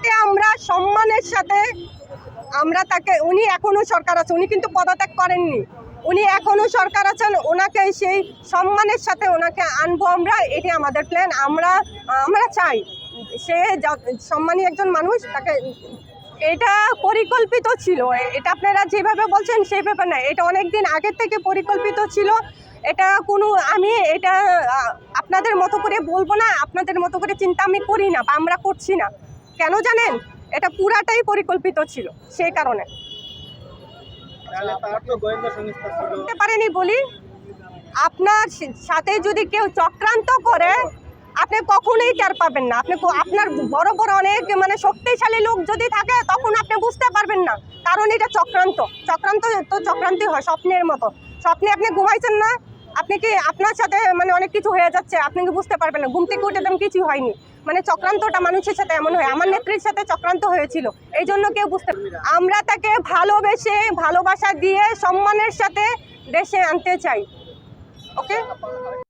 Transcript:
যাতে আমরা সম্মানের সাথে আমরা তাকে, উনি এখনও সরকার আছে উনি কিন্তু পদত্যাগ করেননি। উনি এখনও সরকার আছেন, ওনাকে সেই সম্মানের সাথে ওনাকে আনব আমরা, এটি আমাদের প্ল্যান আমরা আমরা চাই সে সম্মানী একজন মানুষ, তাকে এটা পরিকল্পিত ছিল, এটা আপনারা যেভাবে বলছেন সেইভাবে না এটা অনেক দিন আগের থেকে পরিকল্পিত ছিল, এটা কোনো আমি এটা আপনাদের মতো করে বলব না, আপনাদের মতো করে চিন্তা আমি করি না বা আমরা করছি না। কেন জানেন? এটা পুরাটাই পরিকল্পিত ছিল সেই কারণে। পারেনি বলি আপনার সাথে যদি কেউ চক্রান্ত করে আপনি কখনোই টের পাবেন না। আপনি আপনার বড় বড় অনেক মানে শক্তিশালী লোক যদি থাকে তখন আপনি বুঝতে পারবেন না। কারণ এটা চক্রান্ত। চক্রান্ত তো চক্রান্তই হয় স্বপ্নের মতো। স্বপ্নে আপনি ঘুমাইছেন না আপনি কি আপনার সাথে মানে অনেক কিছু হয়ে যাচ্ছে, আপনি কি বুঝতে পারবেন না? ঘুম থেকে উঠে তেমন কিছু হয়নি। মানে চক্রান্তটা মানুষের সাথে এমন হয়, আমার নেত্রীর সাথে চক্রান্ত হয়েছিল, এই জন্য কেউ বুঝতে আমরা তাকে ভালোবেসে, ভালোবাসা দিয়ে সম্মানের সাথে দেশে আনতে চাই, ওকে?